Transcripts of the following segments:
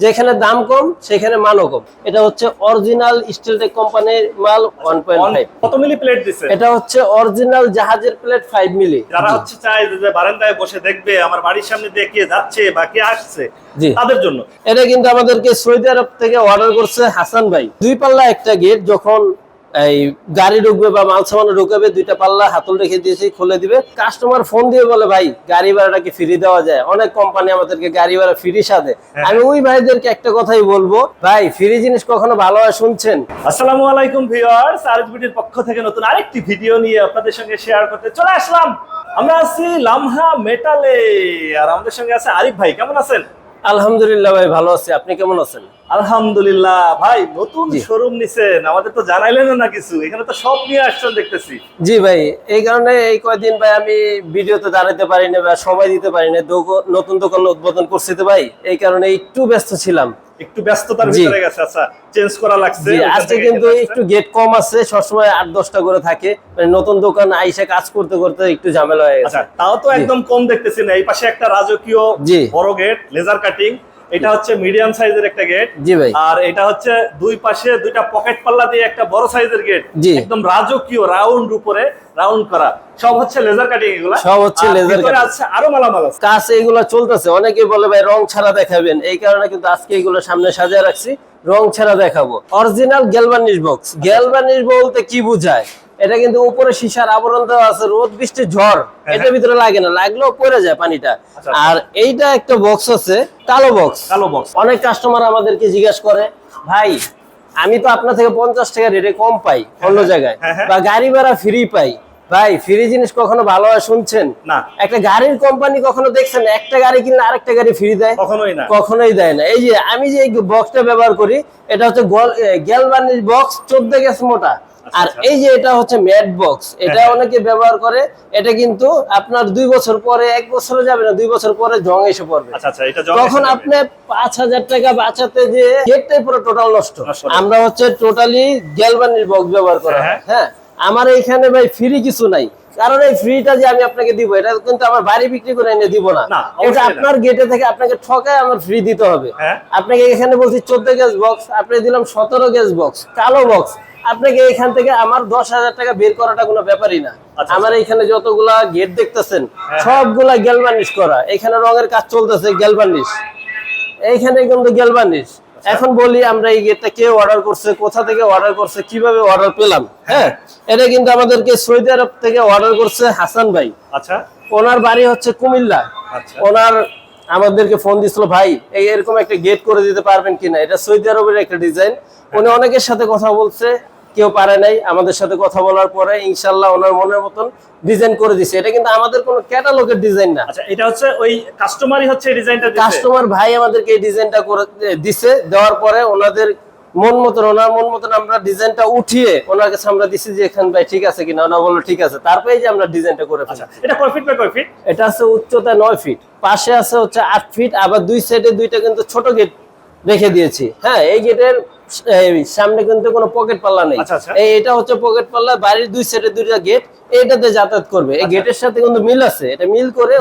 যেখানে দাম কম সেখানে মানও কম। এটা হচ্ছে অরিজিনাল স্টিলটেক কোম্পানির মাল ওয়ান পয়েন্ট ফাইভ কত মিলি প্লেট দিচ্ছে এটা হচ্ছে অরিজিনাল জাহাজের প্লেট ফাইভ মিলি। যারা হচ্ছে চায় যে- যে বারান্দায় বসে দেখবে আমার বাড়ির সামনে দিয়ে কে যাচ্ছে বা কে আসছে তাদের জন্য। এটা কিন্তু আমাদেরকে সৌদি আরব থেকে অর্ডার করছে হাসান ভাই। দুই পাল্লা একটা গেট যখন এই গাড়ি ঢুকবে বা মাল সামানো ঢুকাবে দুইটা পাল্লা হাতল রেখে দিয়েছি খুলে দিবে। কাস্টমার ফোন দিয়ে বলে ভাই গাড়ি ভাড়াটা কি ফ্রি দেওয়া যায়? অনেক কোম্পানি আমাদেরকে গাড়ি ভাড়া ফ্রি সাথে আমি ওই ভাইদেরকে একটা কথাই বলব ভাই ফ্রি জিনিস কখনো ভালো হয় শুনছেন? আসসালামু আলাইকুম ভিউয়ার্স আরএসবিটির পক্ষ থেকে নতুন আরেকটি ভিডিও নিয়ে আপনাদের সঙ্গে শেয়ার করতে চলে আসলাম। আমরা আছি লামহা মেটালে আর আমাদের সঙ্গে আছে আরিফ ভাই কেমন আছেন? আলহামদুলিল্লাহ ভাই ভালো আছি। আপনি কেমন আছেন? আলহামদুলিল্লাহ। ভাই নতুন। শোরুম নিছেন। আমাদের তো জানাইলেন না কিছু। এখানে তো সব নিয়ে আসছেন দেখতেছি। জি ভাই এই কারণে এই কয়দিন ভাই আমি ভিডিওতে দাঁড়াতে পারি না বা সময় দিতে পারি না নতুন দোকান উদ্বোধন করছি তো ভাই। এই কারণে একটু ব্যস্ত ছিলাম। একটু ব্যস্ততার। ভিতরে গেছে আচ্ছা চেঞ্জ করা লাগছে আজকে কিন্তু একটু গেট কম আছে সবসময় আট দশটা করে থাকে। মানে নতুন দোকান আইসে কাজ করতে করতে একটু ঝামেলা হয়ে আচ্ছা গেছে তাও তো একদম কম দেখতেছি না এই পাশে একটা রাজকীয় বড় গেট লেজার কাটিং এটা হচ্ছে মিডিয়াম সাইজের একটা গেট জি ভাই। আর এটা হচ্ছে দুই পাশে দুইটা পকেট পাল্লা দিয়ে একটা বড় সাইজের গেট। একদম রাজকীয় রাউন্ড উপরে রাউন্ড করা। সব হচ্ছে লেজার কাটিং এগুলা। সব হচ্ছে লেজার cutting। আছে আরও মালামাল আছে। কাজ এইগুলো চলতেছে। অনেকে বলে ভাই রং ছাড়া দেখাবেন। এই কারণে কিন্তু আজকে এগুলো সামনে সাজিয়ে রাখছি। রং ছাড়া দেখাবো। অরিজিনাল গ্যালভানিশ বক্স গ্যালভানিশ বলতে কি বোঝায়? এটা কিন্তু উপরে সীসার আবরণ দেওয়া আছে রোদ বৃষ্টি ঝড়। এটার ভিতরে লাগে না লাগলেও পড়ে যায় পানিটা। আচ্ছা। আর এইটা একটা বক্স আছে কালো বক্স কালো বক্স অনেক কাস্টমার আমাদেরকে জিজ্ঞাসা করে ভাই আমি তো আপনার থেকে পঞ্চাশ টাকা রেটে কম পাই অন্য জায়গায় হ্যাঁ, হ্যাঁ। বা গাড়ি ভাড়া ফ্রি পাই। ভাই ফ্রি জিনিস কখনো ভালো হয় শুনছেন? না। একটা গাড়ির কোম্পানি কখনো দেখছেন? একটা গাড়ি কিনলে আরেকটা গাড়ি ফ্রি দেয়? কখনোই না। কখনোই দেয় না। এই যে আমি যে বক্সটা ব্যবহার করি এটা হচ্ছে গ্যালভানির বক্স চোদ্দ গ্যাস মোটা। আর আচ্ছা। এই যে এটা হচ্ছে ম্যাট বক্স এটা হ্যাঁ। অনেকে ব্যবহার করে। এটা কিন্তু আপনার দুই বছর পরে এক বছরে যাবে না দুই বছর পরে জং এসে পড়বে। আচ্ছা আচ্ছা তখন আপনি পাঁচ হাজার টাকা বাঁচাতে যে গেটটাই পুরো টোটাল নষ্ট। আমরা হচ্ছে টোটালি গ্যালভানির বক্স ব্যবহার করা। হয়। আমার এইখানে ভাই ফ্রি কিছু নাই। কারণ এই ফ্রিটা যে আমি আপনাকে দিব এটা কিন্তু আমার বাড়ি বিক্রি করে এনে দিব না। এটা আপনার গেটে থেকে আপনাকে ঠকায় আমার ফ্রি দিতে হবে। হ্যাঁ। আপনাকে এখানে বলছি চোদ্দ গ্যাস বক্স আপনি দিলাম সতেরো গ্যাস বক্স কালো বক্স আপনাকে এখান থেকে আমার দশ হাজার টাকা বের করাটা কোনো ব্যাপারই না। আচ্ছা, আমার এখানে যতগুলা গেট দেখতেছেন হ্যাঁ। সবগুলা গ্যালবানিশ করা। এখানে রঙের কাজ চলতেছে গ্যালবানিশ এইখানে কিন্তু গ্যালবানিশ এখন বলি আমরা এই গেটটা কে অর্ডার করছে কোথা থেকে অর্ডার করছে কীভাবে অর্ডার পেলাম হ্যাঁ? এটা কিন্তু আমাদেরকে সৌদি আরব থেকে অর্ডার করছে হাসান ভাই। আচ্ছা। ওনার বাড়ি হচ্ছে কুমিল্লা। আচ্ছা। ওনার আমাদেরকে ফোন দিছিল ভাই এই এরকম একটা গেট করে দিতে পারবেন কিনা? এটা সৌদি আরবের একটা ডিজাইন উনি অনেকের সাথে কথা বলছে কেউ পারে নাই আমাদের সাথে কথা বলার পরে ইনশাল্লাহ ওনার মনের মতন ডিজাইন করে দিছে। এটা কিন্তু আমাদের কোনো ক্যাটালগের ডিজাইন না। আচ্ছা এটা হচ্ছে ওই কাস্টমারই হচ্ছে ডিজাইনটা কাস্টমার ভাই আমাদেরকে এই ডিজাইনটা করে দিছে দেওয়ার পরে ওনাদের মন মতন ওনার মন মতন আমরা ডিজাইনটা উঠিয়ে ওনার কাছে আমরা দিছি যে এখান ভাই ঠিক আছে কিনা? ওনা বলল ঠিক আছে। তারপরে যে আমরা ডিজাইনটা করে ফেলছি আচ্ছা এটা কয় ফিট বাই কয় ফিট এটা আছে উচ্চতা নয় ফিট পাশে আছে হচ্ছে আট ফিট আবার দুই সাইডে দুইটা কিন্তু ছোট গেট রেখে দিয়েছি। হ্যাঁ এই গেটের সামনে কিন্তু কোনো পকেট পাল্লা নেই। আচ্ছা, আচ্ছা। এটা হচ্ছে পকেট পাল্লা বাড়ির দুই সাইডে দুইটা গেট এটাতে যাতায়াত করবে। এই গেটের সাথে কিন্তু মিল আছে। এটা মিল করে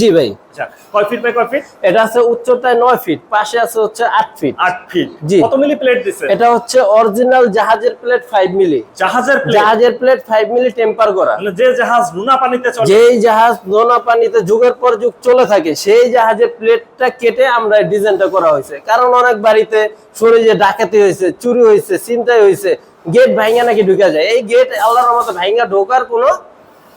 জি ভাই। আচ্ছা কয় ফিট বাই কয় ফিট এটা আছে উচ্চতায় নয় ফিট পাশে আছে হচ্ছে আট ফিট আট ফিট জি। কত মিলি প্লেট দিছে? এটা হচ্ছে অরিজিনাল জাহাজের প্লেট ফাইভ মিলি। জাহাজের প্লেট জাহাজের প্লেট ফাইভ মিলি টেম্পার করা। মানে যে জাহাজ নোনা পানিতে চলে যেই জাহাজ নোনা পানিতে যুগের পর যুগ চলে থাকে সেই জাহাজের প্লেটটা কেটে আমরা ডিজাইনটা করা হয়েছে। কারণ অনেক বাড়িতে যে ডাকাতি হয়েছে চুরি হয়েছে চিন্তাই হয়েছে গেট ভাঙা নাকি ঢুকা যায়। এই গেট আল্লাহর মতো ভাঙা ঢোকার কোনো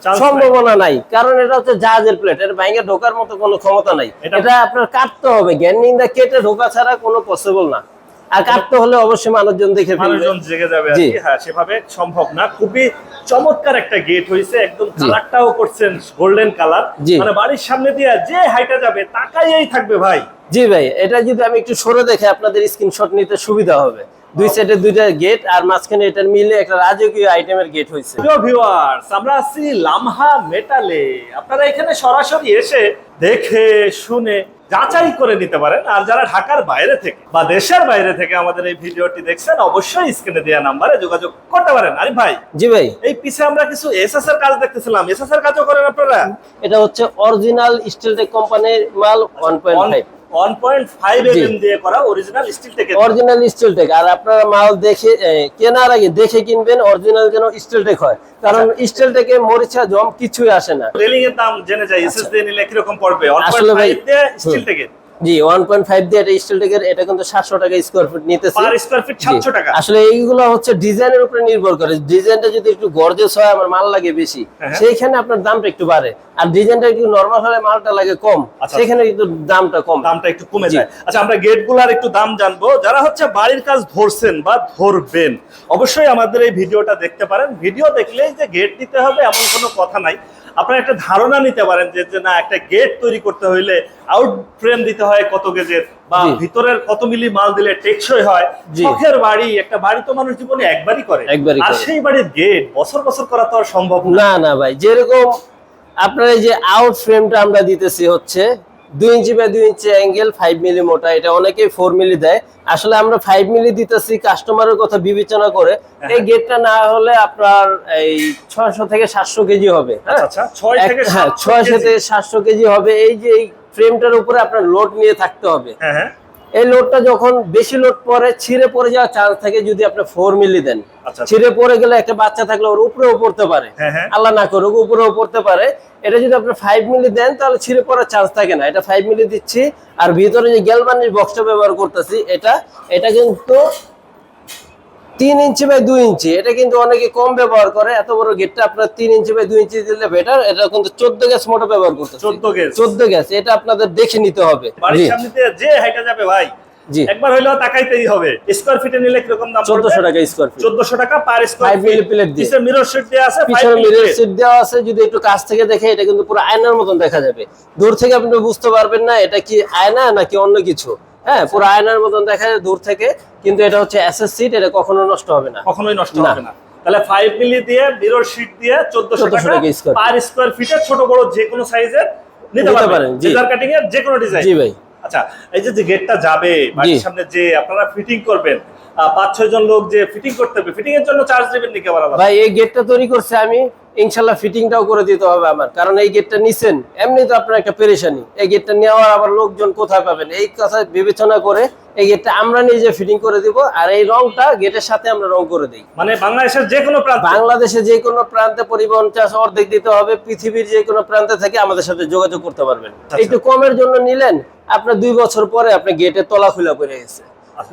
সম্ভাবনা নাই। কারণ এটা হচ্ছে জাহাজের প্লেট এটা ভাঙা ঢোকার মতো কোনো ক্ষমতা নাই। এটা- আপনার কাটতে হবে গ্যান্ডিংটা কেটে ঢোকা ছাড়া কোনো পসিবল না। আর কাটতে হলে অবশ্যই মানুষজন দেখে মানুষজন জেগে যাবে আর জি। কি। হ্যাঁ সেভাবে সম্ভব না। খুবই চমৎকার একটা গেট হয়েছে একদম জি। কালারটাও করছেন গোল্ডেন কালার মানে বাড়ির সামনে দিয়ে যে হাইটা যাবে তাকাইয়েই থাকবে ভাই। জি ভাই এটা যদি আমি একটু সরে দেখে আপনাদের স্ক্রিনশট নিতে সুবিধা হবে। দুই সাইডে দুইটা গেট আর মাঝখানে এটার মিলে একটা রাজকীয় আইটেমের গেট হয়েছে প্রিয় ভিউয়ার্স আমরা আছি লামহা মেটালে। আপনারা এখানে সরাসরি এসে দেখে শুনে যাচাই করে নিতে পারেন। আর যারা ঢাকার বাইরে থেকে বা দেশের বাইরে থেকে আমাদের এই ভিডিওটি দেখছেন অবশ্যই স্ক্রিনে দেওয়া নাম্বারে যোগাযোগ করতে পারেন। আরে ভাই জি ভাই। এই পিছে আমরা কিছু এসএস এর কাজ দেখতেছিলাম। এসএস এর কাজও করেন আপনারা? এটা হচ্ছে অরিজিনাল স্টিলটেক কোম্পানির মাল one point five one point five দিয়ে করা অরিজিনাল স্টিল থেকে অরিজিনাল স্টিল টেক আর আপনারা মাল দেখে কেনার আগে দেখে কিনবেন অরিজিনাল যেন স্টিল টেক হয়। কারণ স্টিল টেকে মরিচা জম কিছুই আসে না। রেলিং এর দাম জেনে যাই এসএস দিয়ে নিলে কীরকম পড়বে? ওয়ান আচ্ছা। আসলে পয়েন্ট ভাই, ফাইভ দিয়ে স্টিল হুম। জি ওয়ান পয়েন্ট ফাইভ দিয়ে এটা স্টিল টেকের এটা কিন্তু সাতশো টাকা স্কোয়ার ফিট নিতেছে। পার স্কোয়ার ফিট জি। সাতশো টাকা। আসলে এইগুলো হচ্ছে ডিজাইনের উপরে নির্ভর করে। ডিজাইনটা যদি একটু গর্জেস হয় আমার মাল লাগে বেশি হ্যাঁ। সেইখানে আপনার দামটা একটু বাড়ে। আর ডিজাইনটা একটু নর্মাল হলে মালটা লাগে কম আচ্ছা। সেখানে কিন্তু দামটা কম। দামটা একটু কমে যায়। আচ্ছা আমরা গেটগুলার একটু দাম জানব। যারা হচ্ছে বাড়ির কাজ ধরছেন বা ধরবেন অবশ্যই আমাদের এই ভিডিওটা দেখতে পারেন। ভিডিও দেখলেই যে গেট দিতে হবে এমন কোনো কথা নাই। আপনারা একটা ধারণা নিতে পারেন যে না একটা গেট তৈরি করতে হইলে আউট ফ্রেম দিতে হয় কত গেজের বা ভিতরের কত মিলি মাল দিলে টেকসই হয়। শখের বাড়ি একটা বাড়ি তো মানুষ জীবনে একবারই করে। আর সেই বাড়ির গেট বছর বছর করা তো আর সম্ভব না। না ভাই যেরকম আপনার এই যে আউট ফ্রেমটা আমরা দিতেছি হচ্ছে দুই ইঞ্চি বাই দুই ইঞ্চি অ্যাঙ্গেল ফাইভ মিলি মোটা এটা অনেকেই ফোর মিলি দেয়। আসলে আমরা ফাইভ মিলি দিতেছি কাস্টমারের কথা বিবেচনা করে। এই গেটটা না হলে আপনার এই ছয়শো থেকে সাতশো কেজি হবে হ্যাঁ? আচ্ছা, আচ্ছা, ছয় এক- থেকে হ্যাঁ 700 ছয়শো থেকে সাতশো কেজি হবে। এই যে এই ফ্রেমটার উপরে আপনার লোড নিয়ে থাকতে হবে। হ্যাঁ হ্যাঁ। এই লোডটা যখন বেশি লোড পরে ছিঁড়ে পড়ে যাওয়ার চান্স থাকে যদি আপনি ফোর মিলি দেন আচ্ছা। ছিঁড়ে পড়ে গেলে একটা বাচ্চা থাকলে ওর উপরেও পড়তে পারে হ্যাঁ, হ্যাঁ। আল্লাহ না করুক উপরেও পড়তে পারে এটা যদি আপনি ফাইভ মিলি দেন তাহলে ছিঁড়ে পড়ার চান্স থাকে না এটা ফাইভ মিলি দিচ্ছি আর ভিতরে যে গেলবানির বক্সটা ব্যবহার করতেছি এটা এটা কিন্তু তিন ইঞ্চি বাই দুই ইঞ্চি। এটা কিন্তু অনেকে কম ব্যবহার করে। এত বড় গেটটা আপনার তিন ইঞ্চি বাই দুই ইঞ্চি দিলে বেটার এটা কিন্তু চোদ্দ গ্যাস মোটর ব্যবহার করতে 14 গ্যাস। চোদ্দ গ্যাস এটা আপনাদের দেখে নিতে হবে। যে হাইটা যাবে ভাই জি। একবার হইলেও তাকাইতেই হবে। স্কোয়ার ফিটে নিলে কীরকম দাম চোদ্দশো টাকা স্কোয়ার ফিট চোদ্দশো টাকা per square Five feet milli plate দিয়ে। মিরর শিট দেওয়া আছে পিছনে মিরর সিট দেওয়া আছে। যদি একটু কাছ থেকে দেখে এটা কিন্তু পুরো আয়নার মতন দেখা যাবে। দূর থেকে আপনি বুঝতে পারবেন না এটা কি আয়না নাকি অন্য কিছু। হ্যাঁ পুরো আয়নার মতন দেখা যায় দূর থেকে কিন্তু এটা হচ্ছে সিট এটা কখনো নষ্ট হবে না। কখনোই নষ্ট। হবে না। তাহলে ফাইভ মিলি দিয়ে মিরর শীট দিয়ে চোদ্দশো 1400 টাকা পার স্কোয়ার ফিটের ছোট বড় যে কোনো সাইজের নিতে পারেন, জি। কাটিং এর যে কোনো ডিজাইন জি ভাই। আচ্ছা এই যে গেটটা যাবে বাড়ির সামনে যে আপনারা ফিটিং করবেন পাঁচ ছয় জন লোক যে ফিটিং করতে হবে। ফিটিং এর জন্য চার্জ দিবেন নাকি আবার ভাই এই গেটটা তৈরি করছে আমি ইনশাল্লাহ ফিটিংটাও করে দিতে হবে আমার। কারণ এই গেটটা নিছেন এমনি তো আপনার একটা পেরেশানি। এই গেটটা নেওয়ার আবার লোকজন কোথায় পাবেন? এই কথা বিবেচনা করে এই গেটটা আমরা নিজে ফিটিং করে দিব আর এই রংটা গেটের সাথে আমরা রং করে দিই। মানে বাংলাদেশের যে কোনো প্রান্ত? বাংলাদেশে যে কোনো প্রান্তে পরিবহন চাষ অর্ধেক দিতে হবে পৃথিবীর যে কোনো প্রান্তে থেকে আমাদের সাথে যোগাযোগ করতে পারবেন। আচ্ছা। একটু কমের জন্য নিলেন আপনার দুই বছর পরে আপনার গেটের তলা খুলা পড়ে গেছে।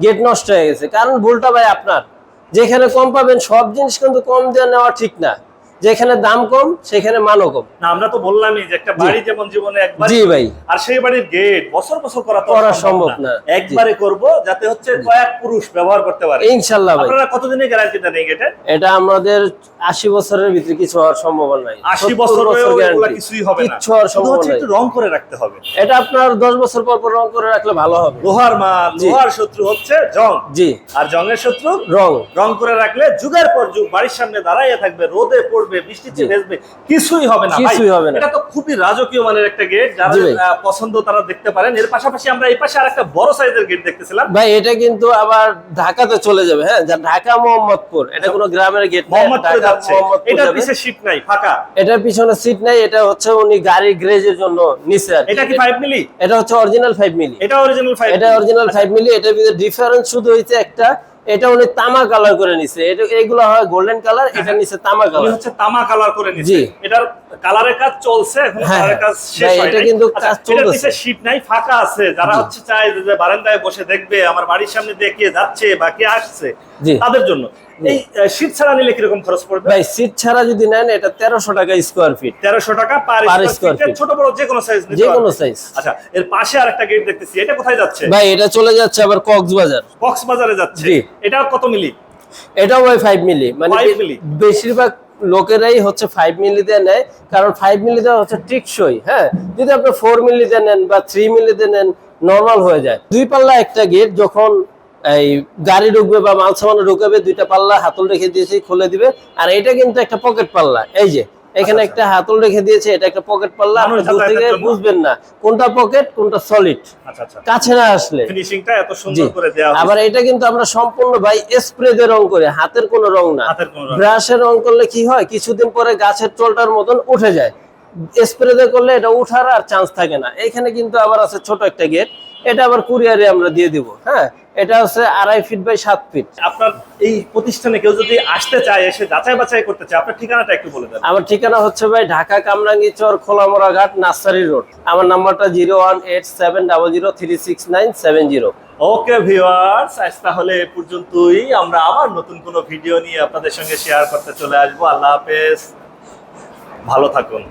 গেট নষ্ট হয়ে গেছে। কারণ ভুলটা ভাই আপনার। যেখানে কম পাবেন, সব জিনিস কিন্তু কম দিয়ে নেওয়া ঠিক না। যেখানে দাম কম সেখানে মানও কম। না আমরা তো বললামই যে একটা বাড়ি যেমন জীবনে একবার জি ভাই। আর সেই বাড়ির গেট বছর বছর করা তো করা সম্ভব না। একবারে করব যাতে হচ্ছে কয়েক পুরুষ ব্যবহার করতে পারে। ইনশাল্লাহ ভাই। আপনারা কতদিনের গ্যারান্টি দেন এই গেটে এটা আমাদের আশি বছরের ভিতরে কিছু হওয়ার সম্ভাবনা নাই। আশি বছর হয়েও এগুলা কিছুই হবে না। কিচ্ছু হওয়ার সম্ভাবনা নাই। একটু রং করে রাখতে হবে। এটা আপনার দশ বছর পর পর রং করে রাখলে ভালো হবে। লোহার মাল লোহার শত্রু হচ্ছে জং। জি। আর জংয়ের শত্রু রং। রং করে রাখলে যুগের পর যুগ বাড়ির সামনে দাঁড়াইয়ে থাকবে রোদে পড়বে বৃষ্টিতে জি। ভেজবে কিছুই হবে না কিছুই হবে না। এটা তো খুবই রাজকীয় মানের একটা গেট যারা পছন্দ তারা দেখতে পারেন। এর পাশাপাশি আমরা এই পাশে আরেকটা বড় সাইজের গেট দেখতেছিলাম। ভাই এটা কিন্তু আবার ঢাকাতে চলে যাবে হ্যাঁ যা ঢাকা মোহাম্মদপুর এটা কোনো গ্রামের গেট মোহাম্মদপুরে যাচ্ছে। এটার পিছে শীট নাই ফাঁকা। এটার পিছনে সিট নাই এটা হচ্ছে উনি গাড়ির গ্রেজের জন্য নিচে আর এটা কি ফাইভ মিলি এটা হচ্ছে অরিজিনাল ফাইভ মিলি এটা অরিজিনাল ফাইভ এটা অরিজিনাল ফাইভ মিলি এটার ভিতরে ডিফারেন্স শুধু হয়েছে একটা এটা উনি তামা কালার করে নিছে। এটা এগুলো হয় গোল্ডেন কালার এটা নিচে তামা কালার হচ্ছে তামা কালার করে নিছে। জি। এটার কালারের কাজ চলছে এখন হ্যাঁ, কালারের কাজ হ্যাঁ। শেষ ভাই, হয় এটা কিন্তু আচ্ছা, কাজ চলছে এটা শীট নাই ফাঁকা আছে। যারা হচ্ছে চায় যে বারান্দায় বসে দেখবে আমার বাড়ির সামনে দিয়ে কে যাচ্ছে বা কে আসছে। তাদের জন্য। এই শীত ছাড়া নিলে কীরকম খরচ পড়বে? ভাই সিট ছাড়া যদি নেন এটা তেরোশো টাকা স্কোয়ার ফিট তেরোশো টাকা পার স্কোয়ার feet। ছোট বড় যে কোনো সাইজ যে কোনো সাইজ আচ্ছা এর পাশে আরেকটা গেট দেখতেছি। এটা কোথায় যাচ্ছে? ভাই এটা চলে যাচ্ছে আবার কক্সবাজার। কক্সবাজারে যাচ্ছে। এটা কত মিলি? এটাও ভাই ফাইভ মিলি। মানে বেশিরভাগ লোকেরাই হচ্ছে ফাইভ মিলি দিয়ে নেয়। কারণ ফাইভ মিলি দেওয়া হচ্ছে টিকসই হ্যাঁ? যদি আপনি ফোর মিলি দিয়ে নেন বা থ্রি মিলি দিয়ে নেন নর্মাল হয়ে যায়। দুই পাল্লা একটা গেট যখন এই গাড়ি ঢুকবে বা মাল সামান ঢুকাবে দুইটা পাল্লা হাতল রেখে দিয়েছি খুলে দিবে। আর এটা কিন্তু একটা পকেট পাল্লা। এই যে এখানে আচ্ছা, একটা হাতল রেখে দিয়েছে এটা একটা পকেট পাল্লা। মানুষ দূর থেকে বুঝবেন না কোনটা পকেট কোনটা সলিড আচ্ছা আচ্ছা। কাছে না আসলে। ফিনিশিংটা এত জি। সুন্দর করে দেওয়া আবার এটা কিন্তু আমরা সম্পূর্ণ ভাই স্প্রে দিয়ে রং করে হাতের কোনো রং না। কোনো রং। ব্রাশের রং করলে কি হয় কিছুদিন পরে গাছের চলটার মতন উঠে যায়। স্প্রে দিয়ে করলে এটা উঠার আর চান্স থাকে না। এখানে কিন্তু আবার আছে ছোট একটা গেট এটা আবার কুরিয়ারে আমরা দিয়ে দিব হ্যাঁ? এটা হচ্ছে আড়াই ফিট বাই সাত ফিট আপনার এই প্রতিষ্ঠানে কেউ যদি আসতে চায় এসে যাচাই বাছাই করতে চায় আপনার ঠিকানাটা একটু বলে দেন। আমার ঠিকানা হচ্ছে ভাই ঢাকা কামরাঙ্গি চর খোলামোড়া ঘাট নার্সারি রোড। আমার নাম্বারটা zero one eight seven double zero three six nine seven zero. Okay viewers আজ তাহলে এ পর্যন্তই। আমরা আবার নতুন কোনো ভিডিও নিয়ে আপনাদের সঙ্গে শেয়ার করতে চলে আসব। আল্লাহ হাফেজ। ভালো থাকুন।